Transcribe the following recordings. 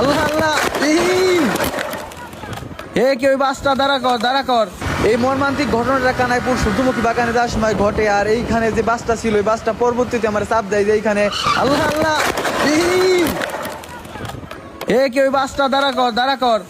আল্লাহ আল্লাহ! এ কি, ওই বাসটা দাঁড়া কর দাঁড়া কর এই মর্মান্তিক ঘটনাটা কানাইপুর সূর্যমুখী বাগানে যাওয়ার সময় ঘটে, আর এইখানে যে বাসটা ছিল, ওই বাসটা পরবর্তীতে আমার চাপ দেয় যে এইখানে আল্লাহ আল্লাহ! এ কি, ওই বাসটা দাঁড়া কর দাঁড়া কর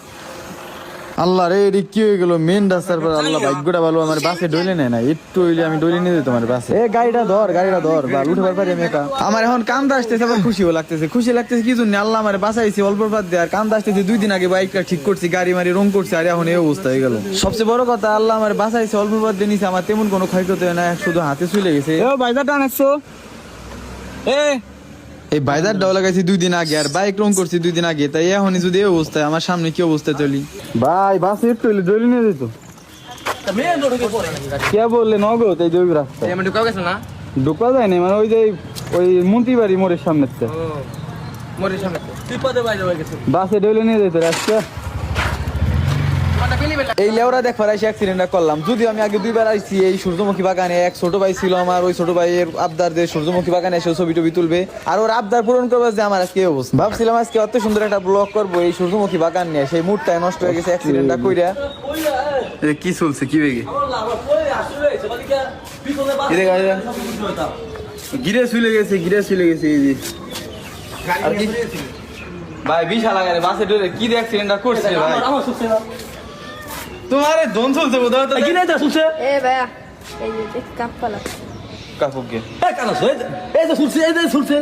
আল্লাহ রে এটি কি হয়ে গেল? মেন রাস্তার পর আল্লাহ ভাগ্যটা ভালো আমার বাসে ডলে নেয় না। একটু হইলে আমি ডলে নিয়ে যেত আমার বাসে। এ গাড়িটা ধর গাড়িটা ধর বা উঠে পারি আমি একা। আমার এখন কান্দা আসতেছে আবার খুশিও লাগতেছে। খুশি লাগতেছে কি জন্য? আল্লাহ আমার বাসাইছি অল্প বাদ দিয়ে। আর কান্দা আসতেছে দুই দিন আগে বাইকটা ঠিক করছি গাড়ি মারি রং করছি আর এখন এই অবস্থা হয়ে গেল। সবচেয়ে বড় কথা আল্লাহ আমার বাসাইছে অল্প বাদ দিয়ে নিছে। আমার তেমন কোনো ক্ষয়ক্ষতি হয় না শুধু হাতে চলে গেছে। এ বাইদা টানাচ্ছো এ এই বাইদার ডাও লাগাইছি দুই দিন আগে আর বাইক রং করছি দুই দিন আগে তাই এখন যদি এই অবস্থায় আমার সামনে কি অবস্থা চলি? ভাই বাসে একটু হইলে জলি নিয়ে যেত কে বললে নগদ তাই জৈব রাস্তা ঢুকা গেছে না? ঢোকা যায় না মানে ওই যে ওই মন্ত্রী বাড়ি মোড়ের সামনে হয়ে বাসে ডেলে নিয়ে যেত রাস্তা এই লেওরা দেখবার এসে অ্যাক্সিডেন্টটা করলাম। যদিও আমি আগে দুইবার আইছি, এই সূর্যমুখী বাগানে এক ছোট ভাই ছিল আমার, ওই ছোট ভাইয়ের আবদার যে সূর্যমুখী বাগানে এসে ছবি টবি তুলবে, আর ওর আবদার পূরণ করবে যে আমার আজকে অবস্থা। ভাবছিলাম আজকে অত সুন্দর একটা ব্লগ করব, এই সূর্যমুখী বাগান নিয়ে। সেই মুডটাই নষ্ট হয়ে গেছে অ্যাক্সিডেন্টটা কইরা। কি চলছে, কি বেগে? গিরে চলে গেছে, গিরে চলে গেছে, এই যে। ভাই, বিশাল আগারে বাসে ডরে কি অ্যাক্সিডেন্টটা করছে, ভাই? তোমার দন চলছে বোধহয় তো কি নাই তা সুসে এ ভাইয়া এই যে দেখ কাপ্পা লাগছে কাকুকে এ কানা সুসে এই যে সুসে এই যে সুসে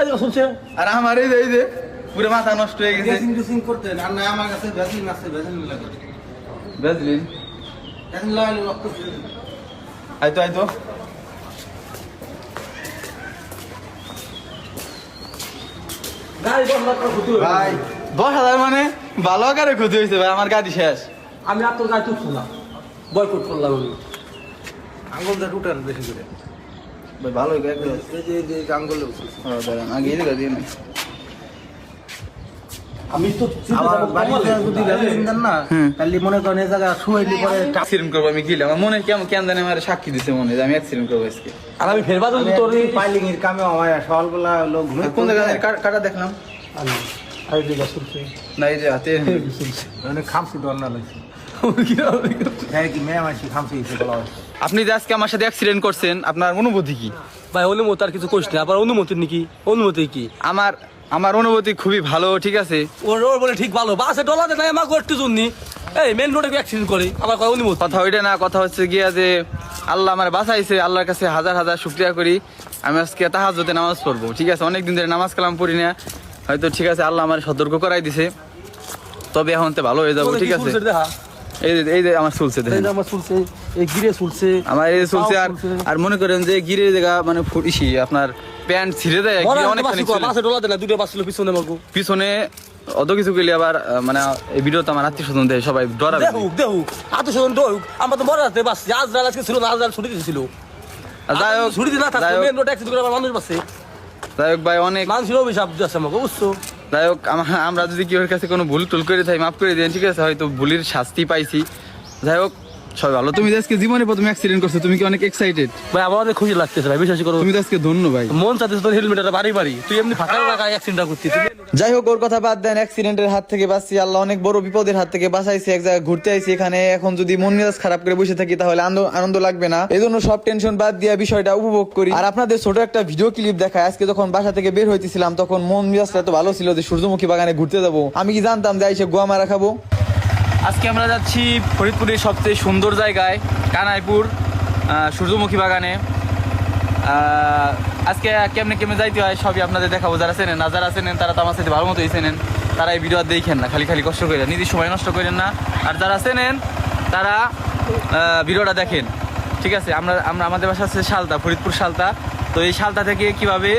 এই যে সুসে আর আমার এই যে এই যে পুরো মাথা নষ্ট হয়ে গেছে। ড্রেসিং ড্রেসিং করতে আর না আমার কাছে ভ্যাসলিন আছে ভ্যাসলিন লাগে বেজলিন ভ্যাসলিন লাগালে রক্ত আইতো আইতো। ক্ষতি হয়েছে। ভাই দশ হাজার মানে ভালো আকারে ক্ষতি হয়েছে ভাই আমার গাড়ি শেষ। আমি আর তোর গাড়ি তুলছো না বয়কট করলাম আমি আঙ্গুলটা টুটান বেশি করে ভাই। আগে এদিকে দিয়ে নেই আমি তো আমার বাড়িতে যদি দেন না তাহলে মনে করেন এই জায়গা শুয়াইলে পরে অ্যাক্সিডেন্ট করব আমি গেলে আমার মনে কেমন কেন জানি আমার সাক্ষী দিছে মনে যে আমি অ্যাক্সিডেন্ট করব আজকে আর আমি ফেরবা আমি তোর পাইলিং এর কামে আমার সকালবেলা ঘুমে কোন জায়গায় কাটা দেখলাম আরে না এই যে হাতে মানে খামছি ডর না লাগছে হ্যাঁ আপনি যে আজকে আমার সাথে অ্যাক্সিডেন্ট করছেন আপনার অনুভূতি কি? ভাই অনুমতি আর কিছু না আবার অনুমতি নাকি? অনুমতি কি? আমার আমার অনুভূতি খুবই ভালো ঠিক আছে? ওর ওর বলে ঠিক ভালো বাসে ডলা দেয় আমার করতে জন্যি। এই মেন রোডে অ্যাক্সিডেন্ট করে আবার কয় অনুমতি? কথা ওইটা না কথা হচ্ছে গিয়া যে আল্লাহ আমার বাঁচাইছে আল্লাহর কাছে হাজার হাজার শুক্রিয়া করি। আমি আজকে তাহাজতে নামাজ পড়ব ঠিক আছে? অনেক দিন ধরে নামাজ কালাম পড়ি না হয়তো ঠিক আছে আল্লাহ আমার সতর্ক করাই দিছে। তবে এখন তো ভালো হয়ে যাব ঠিক আছে? এই এই যে আমার চলছে দেখেন। আমার চুলছে এই গিরে চুলছে আমার এই চলছে আর আর মনে করেন যে গিরে জায়গা মানে ফুটিসি আপনার প্যান্ট ছিঁড়ে দেয় বড় গিয়ে একটা অনেকখানি বাসি কর, চলে। বাসে ডলা দেয় দুটো বাস ছিল পিছনে আমাকে পিছনে অত কিছু গেলে আবার মানে এই ভিডিওতে আমার আত্মীয় স্বজন দেয় সবাই ডরাবে। দেখুক দেখুক আতো সেজন ডরুক আমরা তো বড় রাতে বাস আজ রাত আজকে ছিল না আজ রাত ছুটি ছিল যাই হোক ছুটি না যাই থাকতো মেন রোড অ্যাক্সিডেন্ট করে আমার মানুষ বাসে। যাই হোক ভাই অনেক মানুষের অভিশাপ দিচ্ছে আমাকে বুঝছ? যাই হোক, আমা- আমরা যদি কেউ কাছে কোনো ভুল টুল করে থাকি মাফ করে দিন, ঠিক আছে? হয়তো ভুলের শাস্তি পাইছি। যাই হোক সবাই ভালো। তুমি আজকে জীবনে প্রথম অ্যাক্সিডেন্ট করছ তুমি কি অনেক এক্সাইটেড ভাই আমাদের খুশি লাগতেছে ভাই বিশ্বাস করো। তুমি তো আজকে ধন্য ভাই। মন চাচ্ছে তোর হেলমেটটা বাড়ি বাড়ি। তুই এমনি ফাঁকা রাখা অ্যাক্সিডেন্ট করছিস যাই হোক ওর কথা বাদ দেন অ্যাক্সিডেন্টের হাত থেকে বাঁচছি আল্লাহ অনেক বড় বিপদের হাত থেকে বাঁচাইছি এক জায়গায় ঘুরতে আইছি এখানে এখন যদি মন মেজাজ খারাপ করে বসে থাকি তাহলে আনন্দ- আনন্দ লাগবে না। এই জন্য সব টেনশন বাদ দিয়ে বিষয়টা উপভোগ করি। আর আপনাদের ছোট একটা ভিডিও ক্লিপ দেখায় আজকে যখন বাসা থেকে বের হইতেছিলাম তখন মন মেজাজটা এত ভালো ছিল যে সূর্যমুখী বাগানে ঘুরতে যাব। আমি কি জানতাম যে এসে গোয়া মারা খাব? আজকে আমরা যাচ্ছি ফরিদপুরের সবচেয়ে সুন্দর জায়গায়, কানাইপুর সূর্যমুখী বাগানে। আজকে কেমনে কেমনে যাইতে হয় সবই আপনাদের দেখাবো। যারা চেনেন না, যারা চেনেন, তারা তো আমার সাথে ভালো মতোই চেনেন। তারা এই ভিডিও দেখেন না, খালি খালি কষ্ট করেন নিজের সময় নষ্ট করেন না। আর যারা চেনেন, তারা ভিডিওটা দেখেন। ঠিক আছে, আমরা আমরা আমাদের বাসা হচ্ছে শালতা, ফরিদপুর শালতা। তো এই শালতা থেকে কীভাবে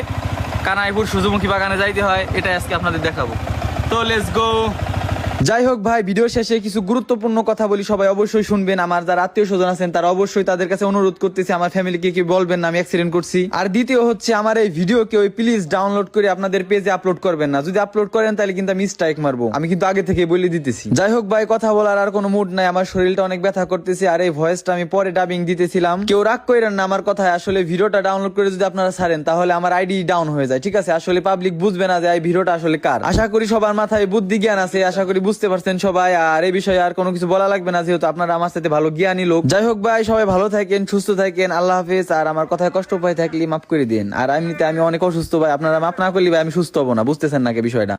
কানাইপুর সূর্যমুখী বাগানে যাইতে হয় এটা আজকে আপনাদের দেখাবো। তো লেটস গো যাই হোক ভাই ভিডিও শেষে কিছু গুরুত্বপূর্ণ কথা বলি, সবাই অবশ্যই শুনবেন। আমার যারা আত্মীয় স্বজন আছেন, তারা অবশ্যই তাদের কাছে অনুরোধ করতেছি, আমার ফ্যামিলিকে কি বলবেন না, আমি অ্যাক্সিডেন্ট করছি। আর দ্বিতীয় হচ্ছে, আমার এই ভিডিও কেউ প্লিজ ডাউনলোড করে আপনাদের পেজে আপলোড করবেন না। যদি আপলোড করেন, তাহলে কিন্তু আমি স্ট্রাইক মারবো। আমি কিন্তু আগে থেকে বলে দিতেছি। যাই হোক ভাই, কথা বলার আর কোনো মুড নাই, আমার শরীরটা অনেক ব্যথা করতেছে, আর এই ভয়েসটা আমি পরে ডাবিং দিতেছিলাম। কেউ রাগ করেন না আমার কথায়, আসলে ভিডিওটা ডাউনলোড করে যদি আপনারা ছাড়েন, তাহলে আমার আইডি ডাউন হয়ে যায়, ঠিক আছে? আসলে পাবলিক বুঝবে না যে এই ভিডিওটা আসলে কার। আশা করি সবার মাথায় বুদ্ধি জ্ঞান আছে, আশা করি বুঝতে পারছেন সবাই, আর এই বিষয়ে আর কোনো কিছু বলা লাগবে না, যেহেতু আপনারা আমার সাথে ভালো জ্ঞানী লোক। যাই হোক ভাই, সবাই ভালো থাকেন, সুস্থ থাকেন, আল্লাহ হাফেজ, আর আমার কথায় কষ্ট পাই থাকলে মাফ করে দিন। আর এমনিতে আমি অনেক অসুস্থ ভাই, আপনারা মাফ না করলে ভাই আমি সুস্থ হব না, বুঝতেছেন নাকি বিষয়টা?